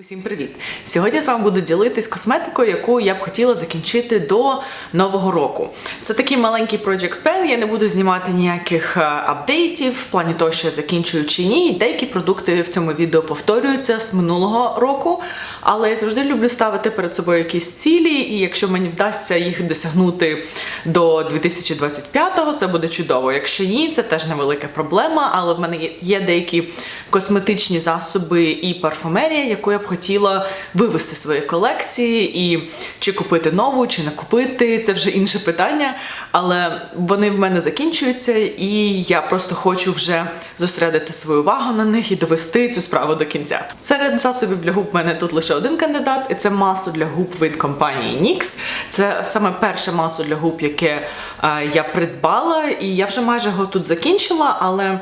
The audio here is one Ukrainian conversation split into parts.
Усім привіт! Сьогодні з вами буду ділитись косметикою, яку я б хотіла закінчити до нового року. Це такий маленький Project Pen, я не буду знімати ніяких е, апдейтів в плані того, що я закінчую чи ні. Деякі продукти в цьому відео повторюються з минулого року, але я завжди люблю ставити перед собою якісь цілі, і якщо мені вдасться їх досягнути до 2025-го, це буде чудово. Якщо ні, це теж невелика проблема, але в мене є- деякі косметичні засоби і парфумерія, яку я б хотіла вивести з своєї колекції, і чи купити нову, чи не купити, це вже інше питання. Але вони в мене закінчуються, і я просто хочу вже зосередити свою увагу на них і довести цю справу до кінця. Серед засобів для губ в мене тут лише один кандидат, і це масло для губ від компанії NYX. Це саме перше масло для губ, яке е, я придбала, і я вже майже його тут закінчила, але е,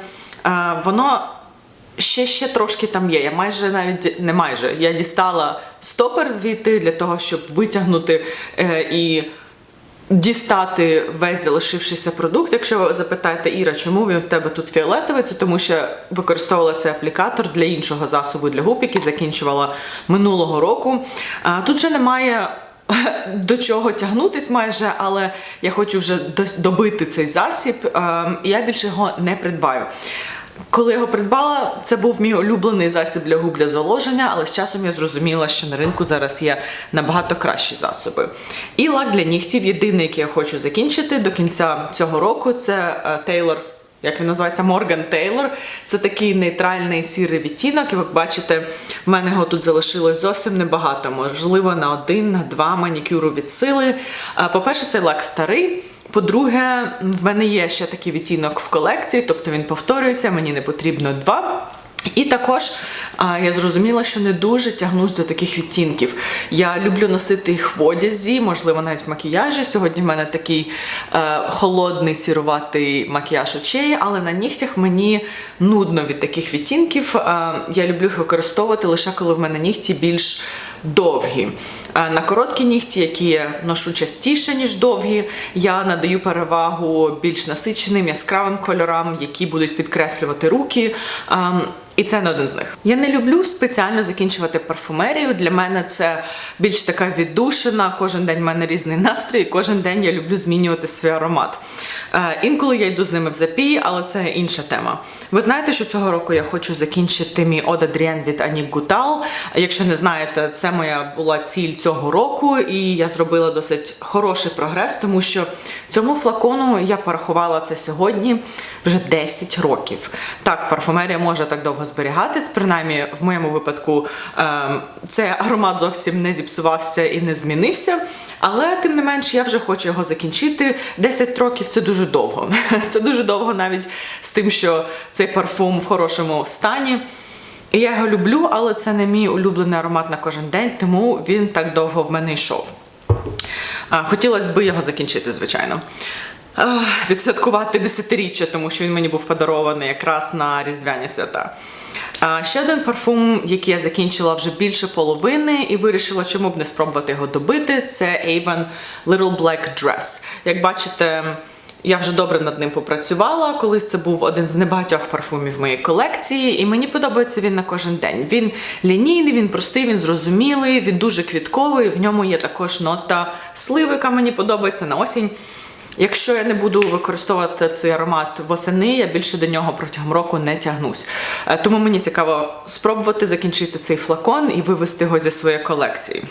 воно ще ще трошки там є. Я майже навіть не майже. Я дістала стопер звідти для того, щоб витягнути е, і. Дістати весь залишившийся продукт. Якщо ви запитаєте, Іра, чому він в тебе тут фіолетовий, це тому що використовувала цей аплікатор для іншого засобу для губ, який закінчувала минулого року. Тут вже немає до чого тягнутись майже, але я хочу вже до- добити цей засіб, е, і я більше його не придбаю. Коли його придбала, це був мій улюблений засіб для губ для зволоження, але з часом я зрозуміла, що на ринку зараз є набагато кращі засоби. І лак для нігтів, єдиний, який я хочу закінчити до кінця цього року, це Taylor як він називається Морган Тейлор. Це такий нейтральний сірий відтінок. І ви бачите, в мене його тут залишилось зовсім небагато. Можливо, на один, на два манікюру від сили. Е, По-перше, цей лак старий. По-друге, в мене є ще такий відтінок в колекції, тобто він повторюється, мені не потрібно два. І також а, я зрозуміла, що не дуже тягнусь до таких відтінків. Я люблю носити їх в одязі, можливо, навіть в макіяжі. Сьогодні в мене такий е, холодний сіруватий макіяж очей, але на нігтях мені нудно від таких відтінків. Е, я люблю їх використовувати лише коли в мене нігті більш довгі. Е, На короткі нігті, які я ношу частіше, ніж довгі, я надаю перевагу більш насиченим яскравим кольорам, які будуть підкреслювати руки. І це не один з них. Я не люблю спеціально закінчувати парфумерію. Для мене це більш така віддушина. Кожен день в мене різний настрій, і кожен день я люблю змінювати свій аромат. Е, Інколи я йду з ними в запій, але це інша тема. Ви знаєте, що цього року я хочу закінчити мій Ода Дріен від Анік Гутал. Якщо не знаєте, це моя була ціль цього року, і я зробила досить хороший прогрес, тому що цьому флакону я порахувала це сьогодні вже 10 років. Так, парфумерія може так довго зберігатись, принаймні в моєму випадку ем, цей аромат зовсім не зіпсувався і не змінився. Але тим не менш, я вже хочу його закінчити. 10 років це дуже довго. Це дуже довго навіть з тим, що цей парфум в хорошому стані. І я його люблю, але це не мій улюблений аромат на кожен день, тому він так довго в мене йшов. Хотілося б його закінчити, звичайно. Відсвяткувати десятиріччя, тому що він мені був подарований якраз на Різдвяні свята. Ще один парфум, який я закінчила вже більше половини, і вирішила, чому б не спробувати його добити. Це Avon Little Black Dress. Як бачите, я вже добре над ним попрацювала. Колись це був один з небагатьох парфумів моєї колекції, і мені подобається він на кожен день. Він лінійний, він простий, він зрозумілий, він дуже квітковий. В ньому є також нота сливи, яка мені подобається на осінь. Якщо я не буду використовувати цей аромат восени, я більше до нього протягом року не тягнусь. Е, Тому мені цікаво спробувати закінчити цей флакон і вивести його зі своєї колекції.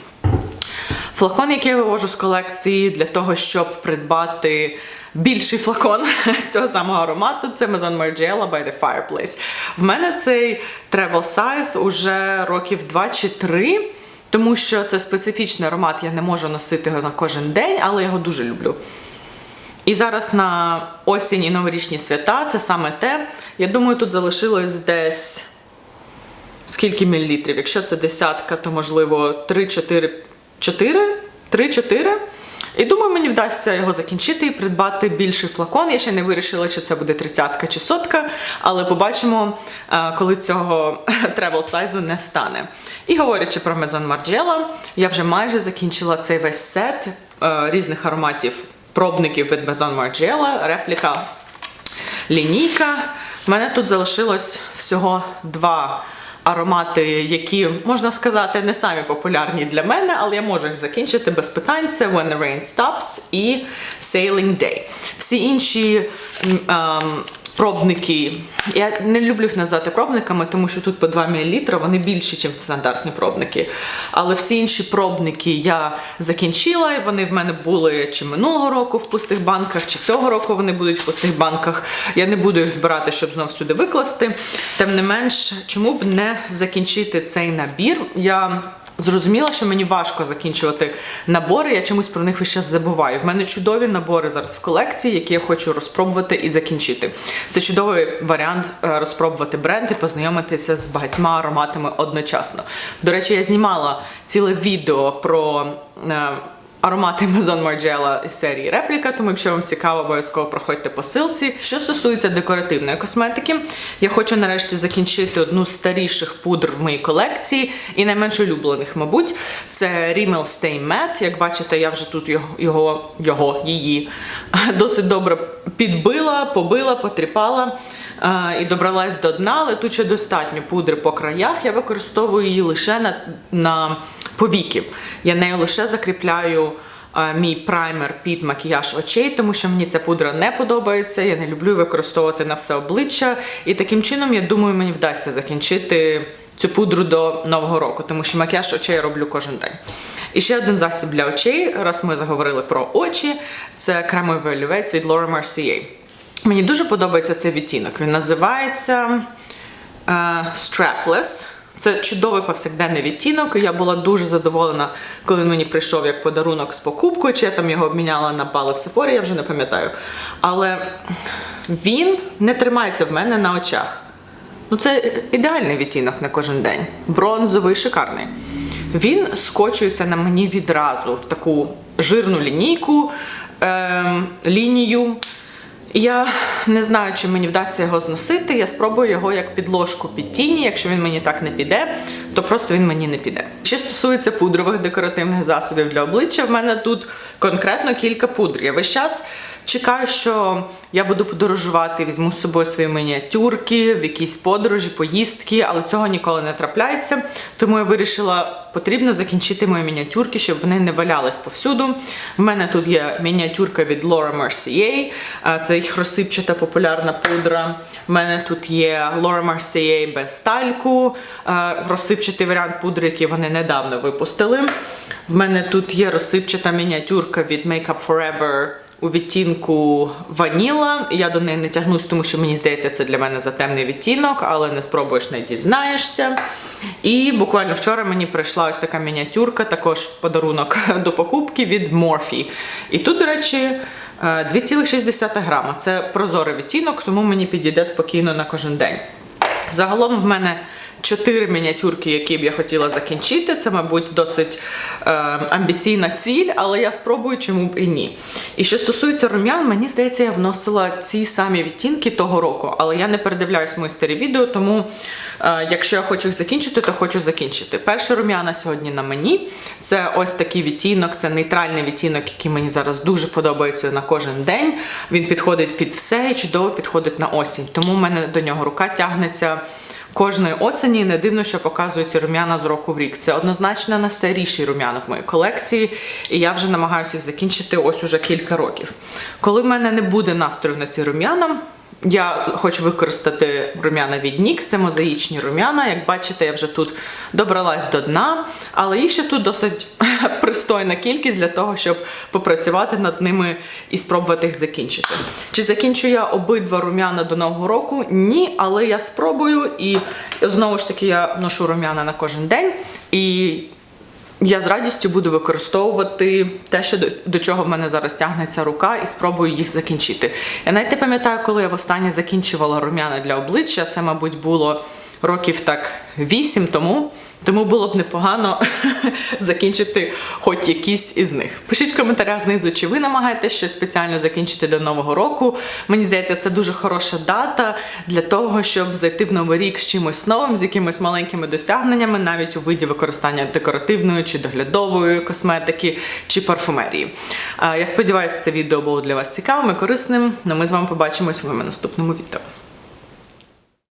Флакон, який я вивожу з колекції для того, щоб придбати більший флакон цього самого аромату, це Maison Margiela by the Fireplace. В мене цей travel size уже років 2 чи 3, тому що це специфічний аромат, я не можу носити його на кожен день, але я його дуже люблю. І зараз на осінь і новорічні свята це саме те. Я думаю, тут залишилось десь скільки мілілітрів? Якщо це десятка, то можливо 3-4, 4, 3-4. І думаю, мені вдасться його закінчити і придбати більший флакон. Я ще не вирішила, чи це буде 30 чи сотка, але побачимо, е, коли цього тревел сайзу не стане. І говорячи про Maison Margiela, я вже майже закінчила цей весь сет е, різних ароматів пробників від Maison Margiela, репліка лінійка. У мене тут залишилось всього два аромати, які можна сказати не самі популярні для мене, але я можу їх закінчити без питань. Це When the Rain Stops і Sailing Day. Всі інші. ем, Пробники. Я не люблю їх називати пробниками, тому що тут по 2 мл, вони більші, ніж стандартні пробники. Але всі інші пробники я закінчила, і вони в мене були чи минулого року в пустих банках, чи цього року вони будуть в пустих банках. Я не буду їх збирати, щоб знов сюди викласти. Тим не менш, чому б не закінчити цей набір? Я Зрозуміла, що мені важко закінчувати набори, я чомусь про них ще забуваю. В мене чудові набори зараз в колекції, які я хочу розпробувати і закінчити. Це чудовий варіант е, розпробувати бренд і познайомитися з багатьма ароматами одночасно. До речі, я знімала ціле відео про. Аромати Maison Margiela із серії репліка, тому якщо вам цікаво, обов'язково проходьте по. Що стосується декоративної косметики, я хочу нарешті закінчити одну з старіших пудр в моїй колекції і найменш улюблених, мабуть, це Rimmel Stay Matte. Як бачите, я вже тут його, його, його її досить добре підбила, побила, потріпала. І добралась до дна, але тут ще достатньо пудри по краях. Я використовую її лише на, на повіки. Я нею лише закріпляю мій праймер під макіяж очей, тому що мені ця пудра не подобається. Я не люблю використовувати на все обличчя. І таким чином, я думаю, мені вдасться закінчити цю пудру до нового року, тому що макіяж очей я роблю кожен день. І ще один засіб для очей, раз ми заговорили про очі, це кремовий олівець від Laura Mercier. Мені дуже подобається цей відтінок. Він називається е, Strapless. Це чудовий повсякденний відтінок. Я була дуже задоволена, коли він мені прийшов як подарунок з покупкою, чи я там його обміняла на бали в Сефорі, я вже не пам'ятаю. Але він не тримається в мене на очах. Ну, це ідеальний відтінок на кожен день. Бронзовий, шикарний. Він скочується на мені відразу в таку жирну лінійку, ем, лінію. Я не знаю, чи мені вдасться його зносити. Я спробую його як підложку під тіні. Якщо він мені так не піде, то просто він мені не піде. Що стосується пудрових декоративних засобів для обличчя, в мене тут конкретно кілька пудр. Я весь час чекаю, що я буду подорожувати, візьму з собою свої мініатюрки в якісь подорожі, поїздки, але цього ніколи не трапляється. Тому я вирішила, потрібно закінчити мої мініатюрки, щоб вони не валялись повсюду. В мене тут є мініатюрка від Laura Mercier, це їх розсипчата популярна пудра. В мене тут є Laura Mercier без тальку, розсипчатий варіант пудри, який вони недавно випустили. В мене тут є розсипчата мініатюрка від Makeup Forever у відтінку ваніла. Я до неї не тягнусь, тому що мені здається, це для мене затемний відтінок, але не спробуєш, не дізнаєшся. І буквально вчора мені прийшла ось така мініатюрка, також подарунок до покупки від Morphe. І тут, до речі, е, 2,6 грама. Це прозорий відтінок, тому мені підійде спокійно на кожен день. Загалом в мене чотири мініатюрки, які б я хотіла закінчити. Це, мабуть, досить е, амбіційна ціль, але я спробую, чому б і ні. І що стосується рум'ян, мені здається, я вносила ці самі відтінки того року, але я не передивляюсь мої старі відео, тому е, якщо я хочу їх закінчити, то хочу закінчити. Перша рум'яна сьогодні на мені. Це ось такий відтінок, це нейтральний відтінок, який мені зараз дуже подобається на кожен день. Він підходить під все і чудово підходить на осінь. Тому в мене до нього рука тягнеться. Кожної осені не дивно, що показуються рум'яна з року в рік. Це однозначно найстаріші рум'яна в моїй колекції, і я вже намагаюся їх закінчити ось уже кілька років. Коли в мене не буде настрою на ці рум'яна, я хочу використати рум'яна від NYX, це мозаїчні рум'яна. Як бачите, я вже тут добралась до дна, але їх ще тут досить пристойна кількість для того, щоб попрацювати над ними і спробувати їх закінчити. Чи закінчу я обидва рум'яна до нового року? Ні, але я спробую і знову ж таки я ношу рум'яна на кожен день. І я з радістю буду використовувати те, що до, до чого в мене зараз тягнеться рука, і спробую їх закінчити. Я навіть не пам'ятаю, коли я востаннє закінчувала рум'яна для обличчя. Це, мабуть, було років так вісім тому. Тому було б непогано закінчити хоч якісь із них. Пишіть в коментарях знизу, чи ви намагаєтесь щось спеціально закінчити до нового року. Мені здається, це дуже хороша дата для того, щоб зайти в новий рік з чимось новим, з якимись маленькими досягненнями, навіть у виді використання декоративної чи доглядової косметики чи парфумерії. Я сподіваюся, це відео було для вас цікавим і корисним. Ну ми з вами побачимось в наступному відео.